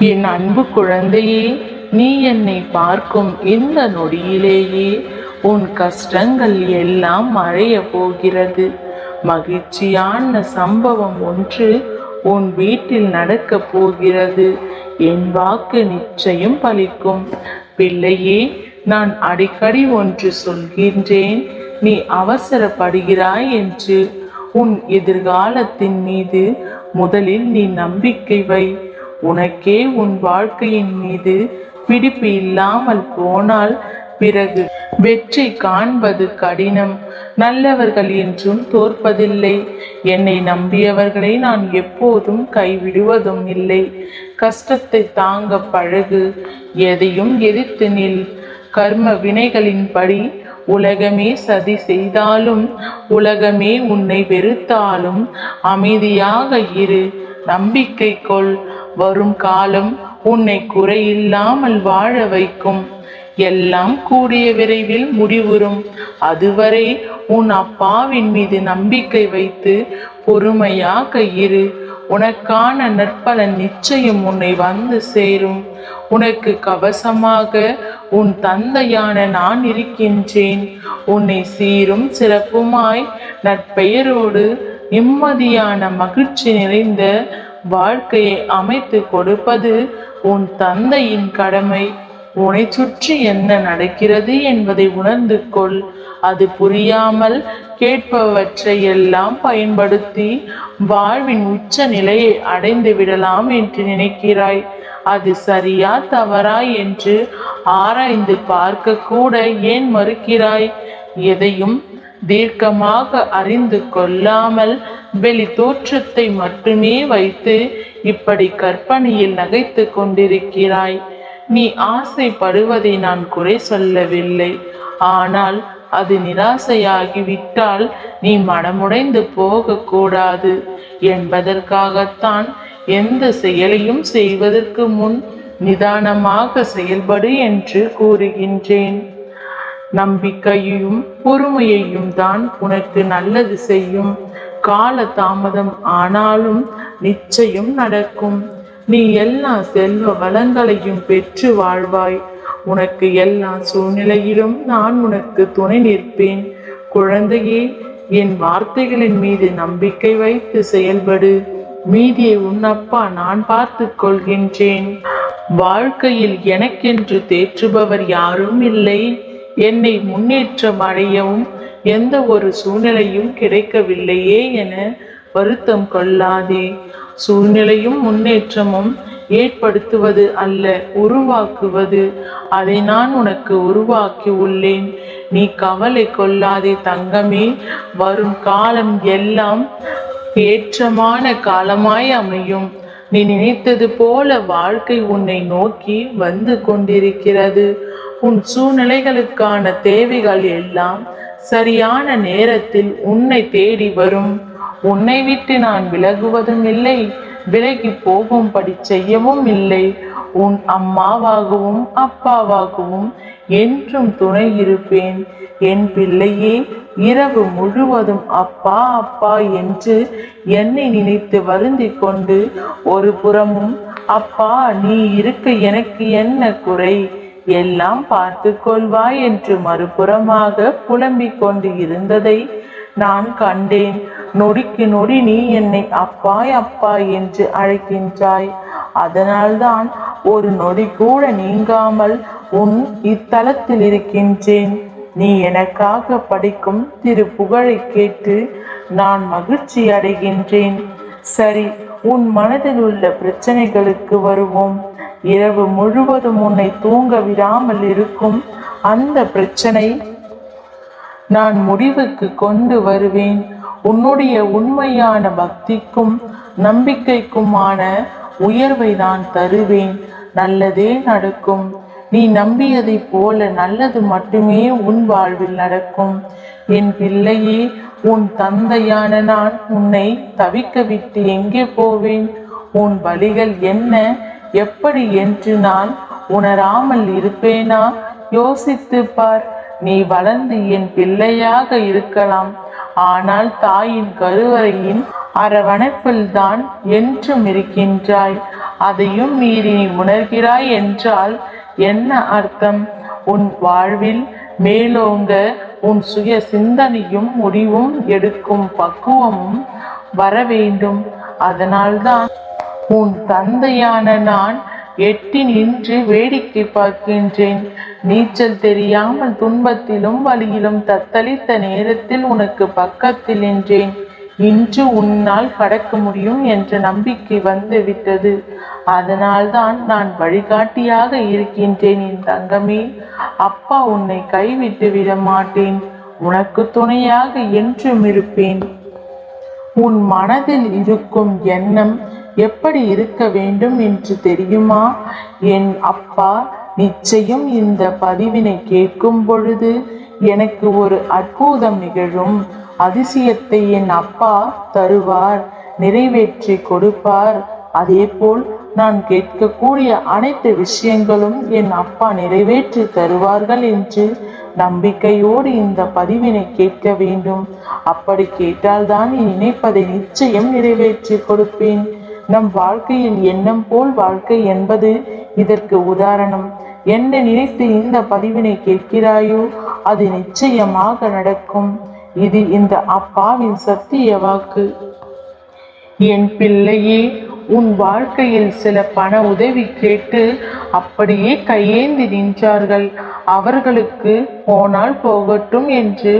என் அன்பு குழந்தையே நீ என்னை பார்க்கும் இந்த நொடியிலேயே உன் கஷ்டங்கள் எல்லாம் மறைய போகிறது. மகிழ்ச்சியான சம்பவம் ஒன்று உன் வீட்டில் நடக்க போகிறது. என் வாக்கு நிச்சயம் பலிக்கும். பிள்ளையே நான் அடிக்கடி ஒன்று சொல்கின்றேன் நீ அவசரப்படுகிறாய் என்று. உன் எதிர்காலத்தின் மீது முதலில் நீ நம்பிக்கை வை. உனக்கே உன் வாழ்க்கையின் மீது பிடிப்பு இல்லாமல் போனால் பிறகு வெற்றி காண்பது கடினம். நல்லவர்கள் என்றும் தோற்பதில்லை. என்னை நம்பியவர்களை நான் எப்போதும் கைவிடுவதும் இல்லை. கஷ்டத்தை தாங்க பழகு. எதையும் எதிர்த்து நில். கர்ம வினைகளின்படி உலகமே சதி செய்தாலும் உலகமே உன்னை வெறுத்தாலும் அமைதியாக இரு. நம்பிக்கை கொள். வரும் காலம் உன்னை குறையில்லாமல் வாழ வைக்கும். எல்லாம் கூடிய விரைவில் முடிவுறும். அதுவரை உன் அப்பாவின் மீது நம்பிக்கை வைத்து பொறுமையாக இரு உனக்கான நற்பலன் நிச்சயம் உன்னை வந்து சேரும். உனக்கு கவசமாக உன் தந்தையான நான் இருக்கின்றேன். உன்னை சீரும் சிறப்புமாய் நற்பெயரோடு நிம்மதியான மகிழ்ச்சி நிறைந்த வாழ்க்கையை அமைத்து கொடுப்பது உன் தந்தையின் கடமை. உன்னை சுற்றி என்ன நடக்கிறது என்பதை உணர்ந்து கொள். அது புரியாமல் கேட்பவற்றை எல்லாம் பயன்படுத்தி வாழ்வின் உச்ச நிலையை அடைந்து விடலாம் என்று நினைக்கிறாய். அது சரியா தவறா என்று ஆராய்ந்து பார்க்க கூட ஏன் மறுக்கிறாய்? எதையும் தீர்க்கமாக அறிந்து கொள்ளாமல் வெளி தோற்றத்தை மட்டுமே வைத்து இப்படி கற்பனையில் நகைத்து கொண்டிருக்கிறாய். நீ ஆசைப்படுவதை நான் குறை சொல்லவில்லை. ஆனால் அது நிராசையாகிவிட்டால் நீ மனமுடைந்து போகக்கூடாது. என்பதற்காகத்தான் எந்த செயலையும் செய்வதற்கு முன் நிதானமாக செயல்படு என்று கூறுகின்றேன். நம்பிக்கையையும் பொறுமையையும் தான் உனக்கு நல்லது செய்யும். கால தாமதம் ஆனாலும் நிச்சயம் நடக்கும். நீ எல்லா செல்வ வளங்களையும் பெற்று வாழ்வாய். உனக்கு எல்லா சூழ்நிலையிலும் நான் உனக்கு துணை நிற்பேன். குழந்தையே என் வார்த்தைகளின் மீது நம்பிக்கை வைத்து செயல்படு. மீதியை உன்னப்பா நான் பார்த்து கொள்கின்றேன். வாழ்க்கையில் எனக்கென்று தேற்றுபவர் யாரும் இல்லை. என்னை முன்னேற்றம் அடையவும் எந்த ஒரு சூழ்நிலையும் கிடைக்கவில்லையே என வருத்தம் கொள்ளாதே. சூழ்நிலையும் முன்னேற்றமும் ஏற்படுத்துவது அல்ல உருவாக்குவது. அதை நான் உனக்கு உருவாக்கி உள்ளேன். நீ கவலை கொள்ளாதே தங்கமே. வரும் காலம் எல்லாம் ஏற்றமான காலமாய் அமையும். நீ நினைத்தது போல வாழ்க்கை உன்னை நோக்கி வந்து கொண்டிருக்கிறது. உன் சூழ்நிலைகளுக்கான தேவைகள் எல்லாம் சரியான நேரத்தில் உன்னை தேடி வரும். உன்னை விட்டு நான் விலகுவதும் இல்லை. விலகி போகும்படி செய்யவும் இல்லை. உன் அம்மாவாகவும் அப்பாவாகவும் என்றும் துணை இருப்பேன். என் பிள்ளையே இரவு முழுவதும் அப்பா அப்பா என்று என்னை நினைத்து வருந்திக் கொண்டு ஒரு புறமும் அப்பா நீ இருக்க எனக்கு என்ன குறை? எல்லாம் பார்த்து கொள்வாய் என்று மறுபுறமாக புலம்பிக் கொண்டு இருந்ததை நான் கண்டேன். நொடிக்கு நொடி நீ என்னை அப்பாய் அப்பா என்று அழைக்கின்றாய். அதனால்தான் ஒரு நொடி கூட நீங்காமல் உன் இத்தலத்தில் இருக்கின்றேன். நீ எனக்காக படிக்கும் திரு புகழை கேட்டு நான் மகிழ்ச்சி அடைகின்றேன் சரி உன் மனதில் உள்ள பிரச்சனைகளுக்கு வருவோம். இரவு முழுவதும் உன்னை தூங்க விடாமல் இருக்கும் அந்த பிரச்சனை நான் முடிவுக்கு கொண்டு வருவேன். உன்னுடைய உண்மையான பக்திக்கும் நம்பிக்கைக்குமான உயர்வை நான் தருவேன். நல்லதே நடக்கும். நீ நம்பியதைப் போல நல்லது மட்டுமே உன் வாழ்வில் நடக்கும். என் பிள்ளையே உன் தந்தையான நான் உன்னை தவிக்க விட்டு எங்கே போவேன்? உன் வழிகள் என்ன? எப்படி என்று நான் உணராமல் இருப்பேனா? யோசித்து பார் நீ வளர்ந்து என் பிள்ளையாக இருக்கலாம். ஆனால் தாயின் கருவறையின் அரவணைப்பில் தான் என்றும் இருக்கின்றாய். அதையும் மீறி நீ உணர்கிறாய் என்றால் என்ன அர்த்தம்? உன் வாழ்வில் மேலோங்க உன் சுய சிந்தனையும் முடிவும் எடுக்கும் பக்குவமும் வர வேண்டும் அதனால்தான் உன் தந்தையான நான் எட்டி நின்று வேடிக்கை பார்க்கின்றேன். நீச்சல் தெரியாமல் துன்பத்திலும் வழியிலும் தத்தளித்த நேரத்தில் உனக்கு பக்கத்தில் நின்றேன். இன்று உன்னால் கடக்க முடியும் என்ற நம்பிக்கை வந்து விட்டது அதனால்தான் நான் வழிகாட்டியாக இருக்கின்றேன் என் தங்கமே. அப்பா உன்னை கைவிட்டு விட மாட்டேன். உனக்கு துணையாக என்றும் இருப்பேன். உன் மனதில் இருக்கும் எண்ணம் எப்படி இருக்க வேண்டும் என்று தெரியுமா? என் அப்பா நிச்சயம் இந்த பதிவினை கேட்கும் பொழுது எனக்கு ஒரு அற்புதம் நிகழும். அதிசயத்தை என் அப்பா தருவார் நிறைவேற்றி கொடுப்பார். அதேபோல் நான் கேட்கக்கூடிய அனைத்து விஷயங்களும் என் அப்பா நிறைவேற்றி தருவார்கள் என்று நம்பிக்கையோடு இந்த பதிவினை கேட்க வேண்டும். அப்படி கேட்டால்தான் நினைப்பதை நிச்சயம் நிறைவேற்றி கொடுப்பேன். நம் வாழ்க்கையில் எண்ணம் போல் வாழ்க்கை என்பது இதற்கு உதாரணம். என்ன நினைத்து இந்த பதிவினை கேட்கிறாயோ அது நிச்சயமாக நடக்கும். இது இந்த அப்பாவின் சத்திய வாக்கு. என் பிள்ளையே உன் வாழ்க்கையில் சில பண உதவி கேட்டு அப்படியே கையேந்தி நின்றார்கள். அவர்களுக்கு போனால் போகட்டும் என்று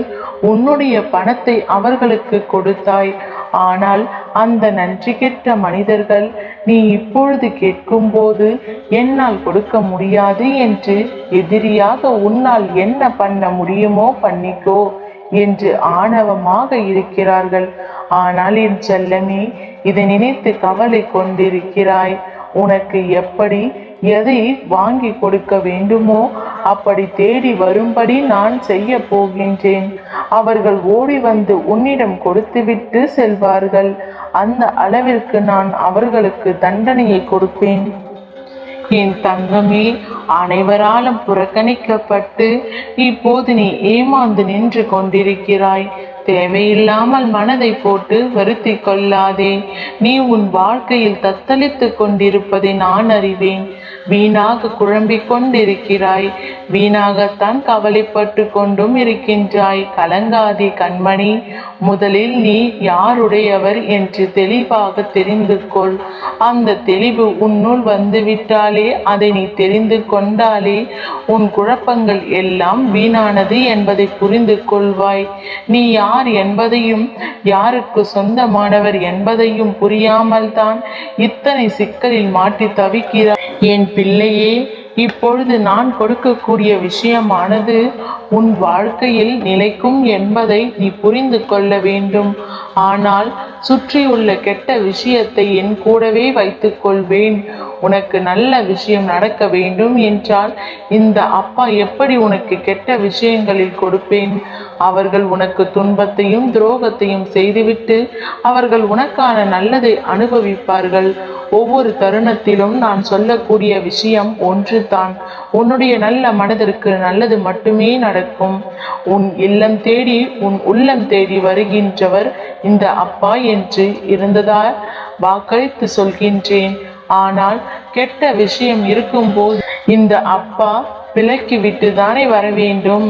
உன்னுடைய பணத்தை அவர்களுக்கு கொடுத்தாய். ஆனால் அந்த நன்றி கெட்ட மனிதர்கள் நீ இப்பொழுது கேட்கும்போது என்னால் கொடுக்க முடியாது என்று எதிரியாக உன்னால் என்ன பண்ண முடியுமோ பண்ணிக்கோ என்று ஆணவமாக இருக்கிறார்கள். ஆனால் என் செல்லமே இதை நினைத்து கவலை கொண்டிருக்கிறாய். உனக்கு எப்படி எதை வாங்கி கொடுக்க வேண்டுமோ அப்படி தேடி வரும்படி நான் செய்ய போகின்றேன். அவர்கள் ஓடி வந்து உன்னிடம் கொடுத்துவிட்டு செல்வார்கள். அந்த அளவிற்கு நான் அவர்களுக்கு தண்டனையை கொடுப்பேன். என் தங்கமே அனைவராலும் புறக்கணிக்கப்பட்டு இப்போது நீ ஏமாந்து நின்று கொண்டிருக்கிறாய். தேவையில்லாமல் மனதை போட்டு வருத்தி கொள்ளாதே. நீ உன் வாழ்க்கையில் தத்தளித்துக் கொண்டிருப்பதை நான் அறிவேன். வீணாக குழம்பிக் கொண்டிருக்கிறாய். வீணாகத்தான் கவலைப்பட்டு கொண்டும் இருக்கின்றாய். கலங்காதே கண்மணி. முதலில் நீ யாருடையவர் என்று தெளிவாக தெரிந்து கொள். அந்த தெளிவு உன்னுள் வந்துவிட்டாலே அதை நீ தெரிந்து கொண்டாலே உன் குழப்பங்கள் எல்லாம் வீணானது என்பதை புரிந்து கொள்வாய். நீ யார் என்பதையும் யாருக்கு சொந்தமானவர் என்பதையும் புரியாமல் தான் இத்தனை சிக்கலில் மாட்டி தவிக்கிறார். என் பிள்ளையே இப்பொழுது நான் கொடுக்கக்கூடிய விஷயமானது உன் வாழ்க்கையில் நிலைக்கும் என்பதை நீ புரிந்து கொள்ள வேண்டும். ஆனால் சுற்றியுள்ள கெட்ட விஷயத்தை என் கூடவே வைத்துக் கொள்வேன். உனக்கு நல்ல விஷயம் நடக்க வேண்டும் என்றால் இந்த அப்பா எப்படி உனக்கு கெட்ட விஷயங்களில் கொடுப்பேன்? அவர்கள் உனக்கு துன்பத்தையும் துரோகத்தையும் செய்துவிட்டு அவர்கள் உனக்கான நல்லதை அனுபவிப்பார்கள். ஒவ்வொரு தருணத்திலும் நான் சொல்லக்கூடிய விஷயம் ஒன்று தான் உன்னுடைய நல்ல மனதிற்கு நல்லது மட்டுமே நடக்கும். உன் இல்லம் தேடி உன் உள்ளம் தேடி வருகின்றவர் இந்த அப்பா என்று இருந்ததா வாக்களித்து சொல்கின்றேன். ஆனால் கெட்ட விஷயம் இருக்கும்போது இந்த அப்பா விலக்கிவிட்டு தானே வர வேண்டும்?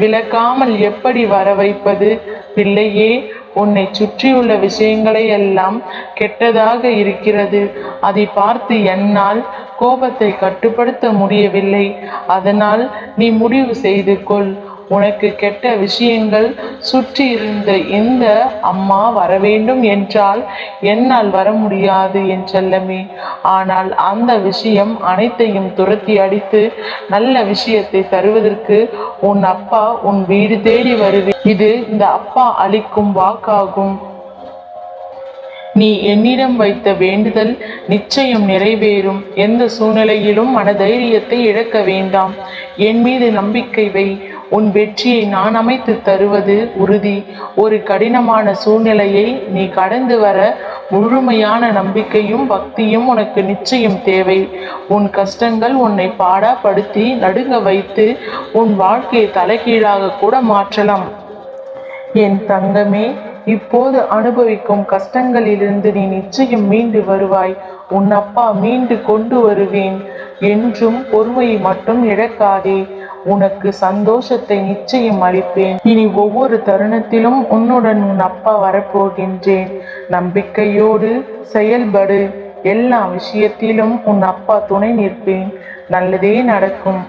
விலக்காமல் எப்படி வர வைப்பது? பிள்ளையே உன்னை சுற்றியுள்ள விஷயங்களை எல்லாம் கெட்டதாக இருக்கிறது. அதை பார்த்து என்னால் கோபத்தை கட்டுப்படுத்த முடியவில்லை. அதனால் நீ முடிவு செய்து கொள். உனக்கு கெட்ட விஷயங்கள் சுற்றி இருந்த இந்த அம்மா வர வேண்டும் என்றால் என்னால் வர முடியாது என் செல்லமே. ஆனால் அந்த விஷயம் அனைத்தையும் துரத்தி அடித்து நல்ல விஷயத்தை தருவதற்கு உன் அப்பா உன் வீடு தேடி வருவே. இது இந்த அப்பா அளிக்கும் வாக்காகும். நீ என்னிடம் வைத்த வேண்டுதல் நிச்சயம் நிறைவேறும். எந்த சூழ்நிலையிலும் மனதைரியத்தை இழக்க வேண்டாம். என் மீது நம்பிக்கை வை. உன் வெற்றியை நான் அமைத்து தருவது உறுதி. ஒரு கடினமான சூழ்நிலையை நீ கடந்து வர முழுமையான நம்பிக்கையும் பக்தியும் உனக்கு நிச்சயம் தேவை. உன் கஷ்டங்கள் உன்னை பாடாப்படுத்தி நடுங்க வைத்து உன் வாழ்க்கையை தலைகீழாக கூட மாற்றலாம். என் தங்கமே இப்போது அனுபவிக்கும் கஷ்டங்களிலிருந்து நீ நிச்சயம் மீண்டு வருவாய். உன் அப்பா மீண்டு கொண்டு வருவேன். என்றும் பொறுமையை மட்டும் இழக்காதே. உனக்கு சந்தோஷத்தை நிச்சயம் அளிப்பேன். இனி ஒவ்வொரு தருணத்திலும் உன்னுடன் உன் அப்பா வரப்போகின்றேன். நம்பிக்கையோடு செயல்படு. எல்லா விஷயத்திலும் உன் அப்பா துணை நிற்பேன். நல்லதே நடக்கும்.